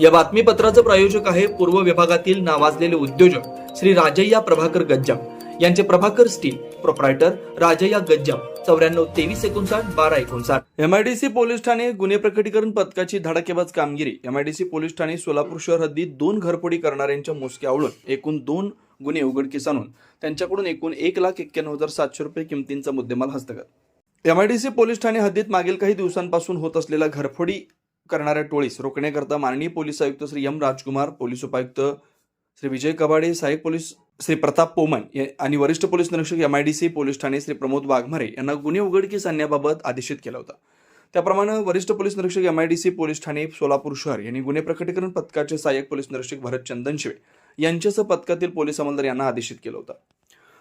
या बातमीपत्राचं प्रायोजक आहे पूर्व विभागातील नावाजलेले उद्योजक श्री राजय्या प्रभाकर गज्जाम. यांचे प्रभाकर स्टील प्रोप्रायटर राजय्या गज्जाम. चौऱ्याण्णव तेवीस एकोणसाठ बारा एकोणसाठ. एमआयडीसी पोलीस ठाणे गुन्हे प्रकटीकरण पथकाची धडाकेबाज कामगिरी. एमआयडीसी पोलीस ठाणे सोलापूर शहर हद्दीत दोन घरफोडी करणाऱ्यांच्या मुसक्या आवळून एकूण दोन गुन्हे उघडकीस आणून त्यांच्याकडून एकूण एक लाख एक्क्याण्णव हजार सातशे रुपये किमतींचा मुद्देमाल हस्तगत. एमआयडीसी पोलीस ठाणे हद्दीत मागील काही दिवसांपासून होत असलेल्या घरफोडी करणाऱ्या टोळीस रोखण्याकरता माननीय पोलीस आयुक्त श्री एम राजकुमार पोलीस उपायुक्त श्री विजय कबाडे सहाय्यक पोलीस श्री प्रताप पोमन या- आणि वरिष्ठ पोलीस निरीक्षक सी पोलीस ठाणे श्री प्रमोद वाघमारे यांना गुन्हे उघडकीस आणण्याबाबत आदेशित केला होता. त्याप्रमाणे वरिष्ठ पोलीस निरीक्षक सी पोलीस ठाणे सोलापूर शहर यांनी गुन्हे प्रकटीकरण पथकाचे सहाय्यक पोलीस निरीक्षक भरत चंदनशिवे यांच्यासह पथकातील पोलीस अंमलदार यांना आदेशित केलं होतं.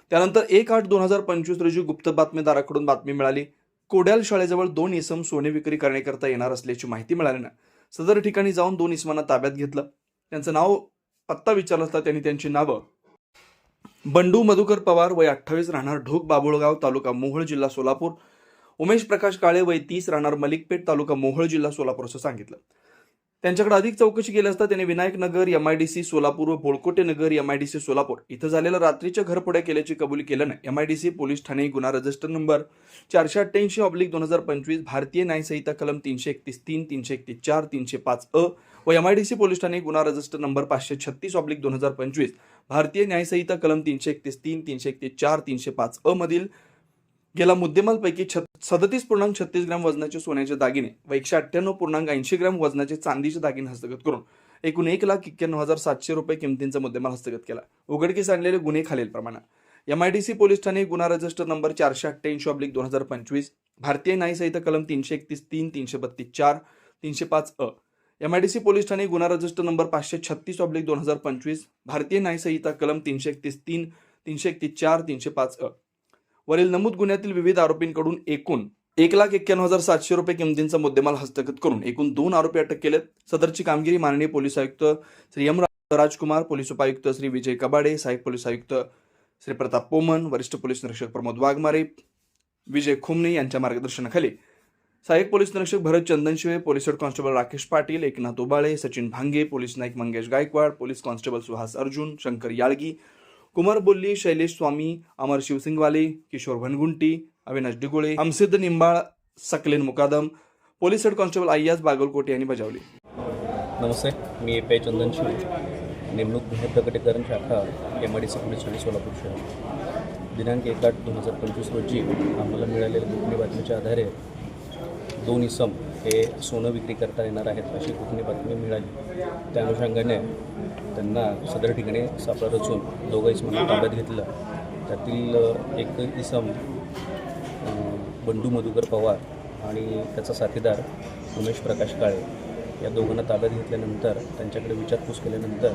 त्यानंतर एक आठ दोन हजार पंचवीस रोजी गुप्त बातमीदाराकडून बातमी मिळाली. कोड्याल शाळेजवळ दोन इसम सोने विक्री करण्याकरता येणार असल्याची माहिती मिळाल्यानं सदर ठिकाणी जाऊन दोन इसमांना ताब्यात घेतलं. त्यांचं नाव पत्ता विचारला असता त्यांनी त्यांची नावं बंडू मधुकर पवार वय अठ्ठावीस राहणार ढोक बाबुळगाव तालुका मोहोळ जिल्हा सोलापूर. उमेश प्रकाश काळे वय तीस राहणार मलिकपेठ तालुका मोहोळ जिल्हा सोलापूर असं सांगितलं. त्यांच्याकडे अधिक चौकशी केली असता त्यांनी Vinayak Nagar M I D C Solapur व Bolkote Nagar M I D C Solapur इथं झालेल्या रात्रीच्या घरफोड्या केल्याची कबुली केल्यानं सी पोलीस ठाणे गुन्हा रजिस्टर नंबर चारशे अठ्ठ्याऐंशी ऑब्लिक दोन हजार पंचवीस भारतीय न्यायसंहिता कलम तीनशे एकतीस तीन तीनशे एकतीस चार तीनशे पाच अ व M I D C police Thane गुन्हा रजिस्टर नंबर पाचशे छत्तीस ऑब्लिक दोन हजार पंचवीस भारतीय न्यायसंहिता कलम तीनशे एकतीस तीन तीनशे एकतीस चार तीनशे पाच अ मधील गेला मुद्देमालपैकी छत सदतीस पूर्णांक छत्तीस ग्रॅम वजनाचे सोन्याचे दागिने व एकशे अठ्ठ्याण्णव पूर्णांक ऐंशी ग्रॅम वजनाचे चांदीचे दागिने हस्तगत करून एकूण एक लाख एक्क्याण्णव हजार सातशे रुपये किमतींचा मुद्देमाल हस्तगत केला. उघडकीस आणलेले गुन्हे खालीलप्रमाणे एमआयडीसी पोलीस ठाणे गुन्हा रजिस्टर नंबर चारशे अठ्ठ्याऐंशी ऑब्लिक दोन हजार पंचवीस भारतीय न्यायसंहिता कलम तीनशे एकतीस तीन तीनशे बत्तीस चार तीनशे पाच अ. एमआयडीसी पोलीस ठाणे गुन्हा रजिस्टर नंबर पाचशे छत्तीस ऑब्लिक दोन हजार पंचवीस भारतीय न्यायसंहिता कलम तीनशे एकतीस तीन तीनशे एकतीस चार तीनशे पाच अ. वरील नमूद गुन्ह्यातील विविध आरोपींकडून एकूण एक लाख एक्क्याण्णव हजार सातशे रुपये किमतींचा मुद्देमाल हस्तगत करून एकूण दोन आरोपी अटक केलेत. सदरची कामगिरी माननीय पोलीस आयुक्त श्री एम राजकुमार पोलीस उपायुक्त श्री विजय कबाडे सहाय्यक पोलीस आयुक्त श्री प्रताप पोमन वरिष्ठ पोलीस निरीक्षक प्रमोद वाघमारे विजय खुमने यांच्या मार्गदर्शनाखाली. सहाय्यक पोलीस निरीक्षक Bharat Chandanshive police head constable Rakesh Patil Eknath Ubale Sachin Bhange police Naik Mangesh Gaikwad police constable Suhas Arjun Shankar Yalgi Kumar Bolli Shailesh Swami Amar Shivsingwale Kishor Bhanagunti Avinash Digole Hamsiddha Nimbal Saqlain Mukadam police head constable Ayyaz Bagalkote यांनी बजावली. नमस्ते मी A P Chandanshiv नेमणूक गुन्हे प्रकटीकरण शाखा M I D C police Thane Solapur शहर. दिनांक एक आठ दोन हजार पंचवीस रोजी आम्हाला मिळालेल्या गोपनीय बातमीच्या आधारे दोन इसम हे सोनं विक्री करता येणार आहेत अशी कुठली बातमी मिळाली? त्या अनुषंगाने त्यांना सदर ठिकाणी सापळा रचून दोघं इसमांना ताब्यात घेतलं. त्यातील एक इसम बंडू मधुकर पवार आणि त्याचा साथीदार उमेश प्रकाश काळे या दोघांना ताब्यात घेतल्यानंतर त्यांच्याकडे विचारपूस केल्यानंतर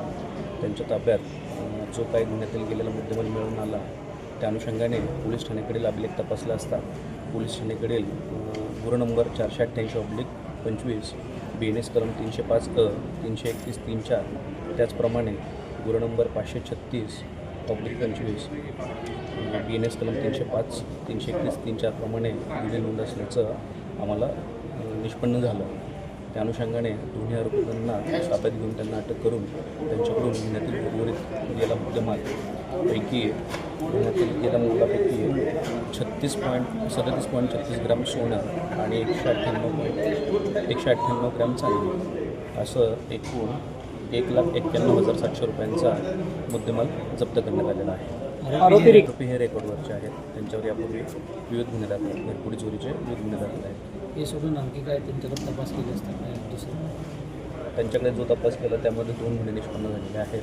त्यांच्या ताब्यात जो काही गुन्ह्यातील गेलेला मुद्देमाल मिळून आला त्या अनुषंगाने पोलीस ठाण्याकडील अभिलेख तपासला असता पोलीस ठाण्याकडील अ, गुन्हा नंबर चारशे अठ्ठ्याऐंशी ऑब्लिक पंचवीस बी एन एस कलम तीनशे पाच अ तीनशे एकतीस तीन चार त्याचप्रमाणे गुन्हा नंबर पाचशे छत्तीस ऑब्लिक पंचवीस बी एन एस कलम तीनशे पाच तीनशे एकतीस तीन चारप्रमाणे गुन्हे नोंद असल्याचं आम्हाला निष्पन्न झालं. त्या अनुषंगाने दोन्ही आरोपींना ताब्यात घेऊन त्यांना अटक करून त्यांच्याकडून गुन्ह्यातील उर्वरित गेला मुद्देमाल पैकी गेल्या मुलापैकी छत्तीस पॉईंट सदतीस पॉईंट छत्तीस ग्राम सोनं आणि एकशे अठ्ठ्याण्णव पॉईंट एकशे अठ्ठ्याण्णव ग्रॅम चांदी. असं एकूण एक लाख एक्क्याण्णव हजार सातशे रुपयांचा मुद्देमाल जप्त करण्यात आलेला आहे. आरोपी हे रेकॉर्डवरचे आहेत. त्यांच्यावर यापूर्वी विविध गुन्हे दाखल आहेत घरपुडी चोरीचे विविध गुन्हे दाखल आहेत. हे सोडून आणखी काय त्यांच्याकडे तपास केले असतात? त्यांच्याकडे जो तपास केला त्यामध्ये दोन गुन्हे निष्पन्न झालेले आहेत.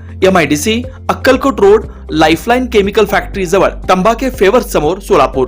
M I D C Akkalkot road Lifeline chemical factory जवळ तंबाखे फेवर समोर सोलापूर.